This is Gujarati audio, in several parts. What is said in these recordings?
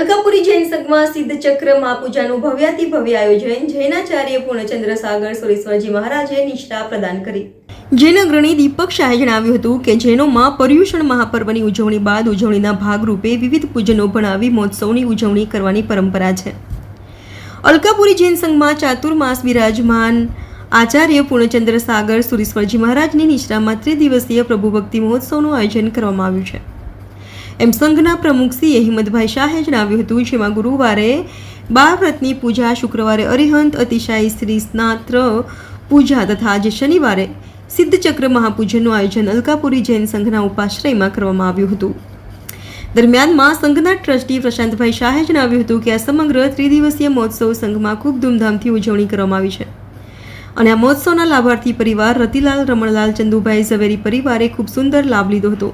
સંઘમાં સિદ્ધ ચક્ર મહાપૂજાનું ભવ્યાતિ ભવ્ય આયોજન જૈનાચાર્ય પૂર્ણચંદ્ર સાગર સુરેશ્વરજી મહારાજે નિષ્ઠા પ્રદાન કરી. જૈન અગ્રણી દીપક શાહે જણાવ્યું હતું કે જૈનોમાં પર્યુષણ મહાપર્વની ઉજવણી બાદ ઉજવણીના ભાગરૂપે વિવિધ પૂજનો ભણાવી મહોત્સવની ઉજવણી કરવાની પરંપરા છે. અલકાપુરી જૈન સંઘમાં ચાતુર્માસ બિરાજમાન આચાર્ય પૂર્ણચંદ્ર સાગર સુરેશ્વરજી મહારાજની નિશ્રામાં ત્રિદિવસીય પ્રભુ ભક્તિ મહોત્સવનું આયોજન કરવામાં આવ્યું છે. એમ સંઘના પ્રમુખ શ્રી હિંમતભાઈ શાહે જણાવ્યું હતું, જેમાં ગુરુવારે બાર વ્રતની પૂજા, શુક્રવારે અરિહંત અતિશાયી શ્રી સ્નાત્ર, પૂજા તથા આજે શનિવારે સિદ્ધચક્ર મહાપૂજનનું આયોજન અલકાપુરી જૈન સંઘના ઉપાશ્રયમાં કરવામાં આવ્યું હતું. દરમિયાનમાં સંઘના ટ્રસ્ટી પ્રશાંતભાઈ શાહે જણાવ્યું હતું કે આ સમગ્ર ત્રિદિવસીય મહોત્સવ સંઘમાં ખૂબ ધૂમધામથી ઉજવણી કરવામાં આવી છે. અને આ મહોત્સવના લાભાર્થી પરિવાર રતિલાલ, રમણલાલ, ચંદુભાઈ ઝવેરી પરિવારે ખૂબ સુંદર લાભ લીધો હતો.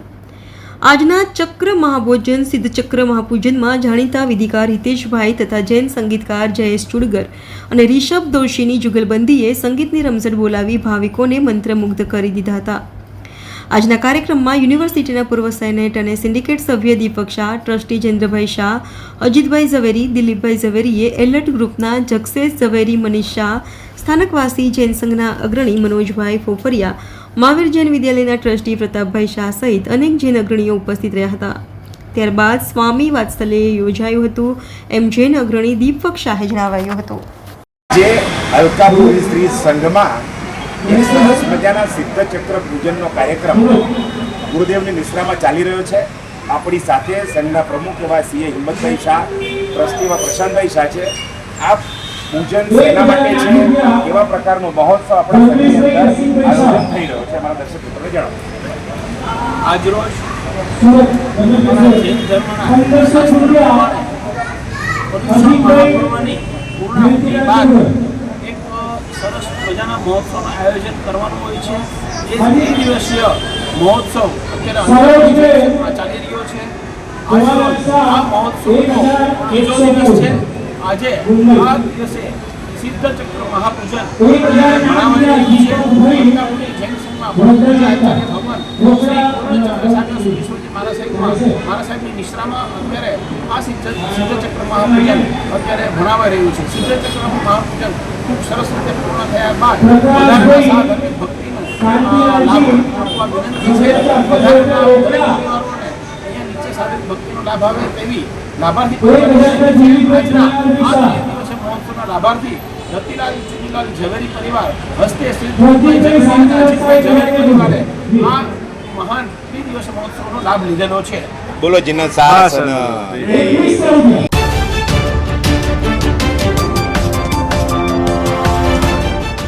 આજના ચક્ર મહાભોજન, સિદ્ધ ચક્ર મહાપૂજનમાં જાણીતા વિધિકાર હિતેશભાઈ તથા જૈન સંગીતકાર જયેશ ચુડગર અને રિષભ દોશીની જુગલબંધીએ સંગીતની રમઝટ બોલાવી ભાવિકોને મંત્રમુગ્ધ કરી દીધા હતા. આજના કાર્યક્રમમાં યુનિવર્સિટીના પૂર્વ સેનેટ અને સિન્ડિકેટ સભ્ય દીપક શાહ, ટ્રસ્ટી ચંદ્રભાઈ શાહ, અજીતભાઈ ઝવેરી, દિલીપભાઈ ઝવેરીએ એલર્ટ ગ્રુપના જગસેશ ઝવેરી મનીષ શાહ, સ્થાનકવાસી જૈન સંઘના અગ્રણી મનોજભાઈ ફોફરિયા મહાવીર જૈન વિદ્યાલયના ટ્રસ્ટી પ્રતાપભાઈ શાહ સહિત અનેક જૈન અગ્રણીઓ ઉપસ્થિત રહ્યા હતા. ત્યારબાદ સ્વામી વાત્સલ્ય યોજાયું હતું. એમ જૈન અગ્રણી દીપક શાહે જણાવાયું હતું. જે અલકાપુરી સ્ત્રી સંઘમાં એક સરસ મજાના સિદ્ધ ચક્ર પૂજનનો કાર્યક્રમ ગુરુદેવની નિશ્રામાં ચાલી રહ્યો છે. આપણી સાથે સંઘના પ્રમુખ એવા સીએ હિંમતભાઈ શાહ ટ્રસ્ટીમાં પ્રશાંતભાઈ શાહ છે. આ પૂજન શેના માટે છે એવા પ્રકારનો મહોત્સવ આપણા સંઘની અંદર આયોજન થઈ રહ્યો છે. અમારા દર્શક મિત્રોને જણાવો. આજરોજ જૈન ધર્મના પૂર્ણાહુતિ બાદ એક સરસ મજાના મહોત્સવનું આયોજન કરવાનું હોય છે. જે ત્રિદિવસીય મહોત્સવ અત્યારે ચાલી રહ્યો છે. આ મહોત્સવનો દિવસ છે. આજે આ દિવસે સિદ્ધ ચક્ર મહાપૂજન મનાવવાની છે. જૈન સંઘમાં આચાર્ય ભગવાન શ્રી પૂર્ણચંદ્ર સાગર સુરેશ્વરજી મારા સાહેબમાં મારા સાહેબની નિશ્રામાં અત્યારે આ સિદ્ધ ચક્ર મહાપૂજન અત્યારે ભણાવાઈ રહ્યું છે. સિદ્ધ ચક્ર મહાપૂજન ખૂબ સરસ રીતે પૂર્ણ થયા બાદ વધારાના ભક્તિનો લાભ આપવા વિનંતી છે. સાધક ભક્તિનો લાભ આવે તેવી લાભાર્થી લાભાર્થી રતિલાલ ચુનીલાલ ઝવેરી પરિવાર હસ્તે પરિવારે આ મહાન ત્રિદિવસીય મહોત્સવનો લાભ લીધેલો છે. બોલો જીના શાસન